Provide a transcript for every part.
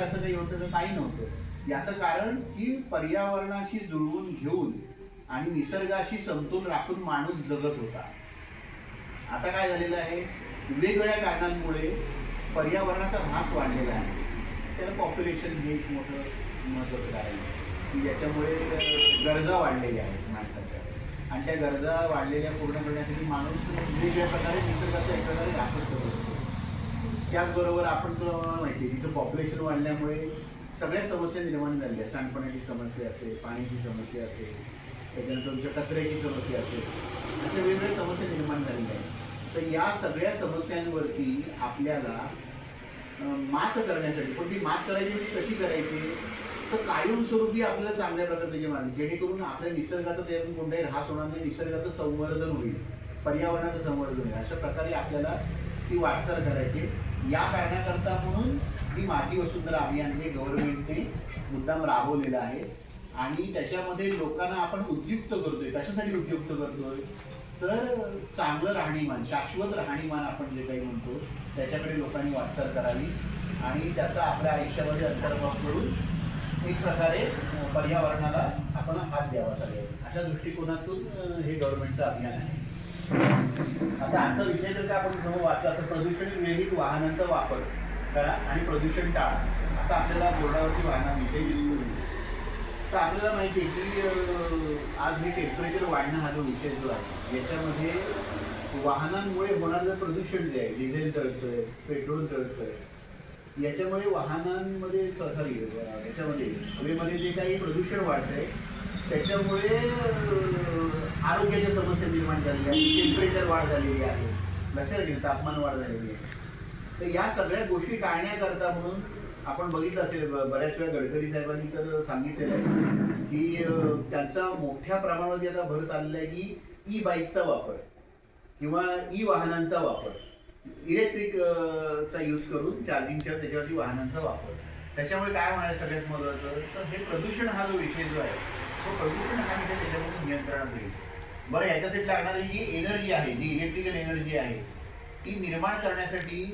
असं काही होतं तर काही नव्हतं. याचं कारण की पर्यावरणाशी जुळवून घेऊन आणि निसर्गाशी समतोल राखून माणूस जगत होता. आता काय झालेलं आहे? वेगवेगळ्या कारणांमुळे पर्यावरणाचा ऱ्हास वाढलेला आहे. त्याला पॉप्युलेशन हे एक मोठं महत्त्वाचं कारण की याच्यामुळे गरजा वाढलेल्या आहेत माणसाच्या. आणि त्या गरजा वाढलेल्या पूर्ण करण्यासाठी माणूस वेगवेगळ्या प्रकारे निसर्गाचा एक प्रकारे ऱ्हास करतो त्याचबरोबर आपण तुला माहिती आहे तिथं पॉप्युलेशन वाढल्यामुळे सगळ्या समस्या निर्माण झालेल्या आहेत. सांडपाण्याची समस्या असेल पाण्याची समस्या असेल त्याच्यानंतर तुमच्या कचऱ्याची समस्या असेल अशा वेगवेगळ्या समस्या निर्माण झालेल्या आहेत. तर या सगळ्या समस्यांवरती आपल्याला मात करण्यासाठी पण ती मात करायची म्हणजे कशी करायची? तर कायमस्वरूपी आपल्याला चांगल्या प्रकारे त्याची जेणेकरून आपल्या निसर्गाचा त्यातून कोणताही ऱ्हास होणार नाही निसर्गाचं संवर्धन होईल पर्यावरणाचं संवर्धन होईल. अशा प्रकारे आपल्याला ती वाटचाल करायची या कारणाकरता म्हणून ही माझी वसुंधरा अभियान हे गव्हर्नमेंटने मुद्दाम राबवलेलं आहे. आणि त्याच्यामध्ये लोकांना आपण उद्युक्त करतोय. कशासाठी उद्युक्त करतोय? तर चांगलं राहणीमान शाश्वत राहणीमान आपण जे काही म्हणतो त्याच्याकडे लोकांनी वाटचाल करावी. आणि त्याचा आपल्या आयुष्यामध्ये अंतर्भाव करून एक प्रकारे पर्यावरणाला आपण हात द्यावा चालेल अशा दृष्टिकोनातून हे गव्हर्नमेंटचं अभियान आहे. आता आजचा विषय जर का आपण समोर वाचला तर प्रदूषण विरहित वाहनांचा वापर करा आणि प्रदूषण टाळा. असा आपल्याला बोर्डावरती वाहनाविषयी येतो तर आपल्याला माहिती आहे की आज हे टेम्परेचर वाढणं हा जो विषय जो आहे याच्यामध्ये वाहनांमुळे होणारं प्रदूषण जे आहे डिझेल जळतंय पेट्रोल जळतंय याच्यामुळे वाहनांमध्ये सॉरी याच्यामध्ये हवेमध्ये जे काही प्रदूषण वाढतंय त्याच्यामुळे आरोग्याच्या समस्या निर्माण झालेली आहे. टेम्परेचर वाढ झालेली आहे. लक्षात घेईल तापमान वाढ झालेली आहे. तर या सगळ्या गोष्टी टाळण्याकरता म्हणून आपण बघितलं असेल बऱ्याच वेळा गडकरी साहेबांनी तर सांगितलेलं आहे की त्यांचा मोठ्या प्रमाणावर आता भर चाललेला आहे की ई बाईकचा वापर किंवा ई वाहनांचा वापर इलेक्ट्रिक चा यूज करून चार्जिंगच्या त्याच्यावरती वाहनांचा वापर. त्याच्यामुळे काय म्हणायचं सगळ्यात महत्वाचं? तर हे प्रदूषण हा जो विषय जो आहे तो प्रदूषण हा विषय त्याच्यामध्ये नियंत्रणात येईल. बरं याच्यासाठी लागणारी जी एनर्जी आहे जी इलेक्ट्रिकल एनर्जी आहे ती निर्माण करण्यासाठी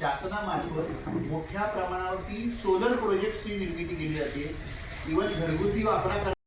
शासनामार्फत मोठ्या प्रमाणावरती सोलर प्रोजेक्ट्सची निर्मिती केली जाते. इव्हन घरगुती वापरा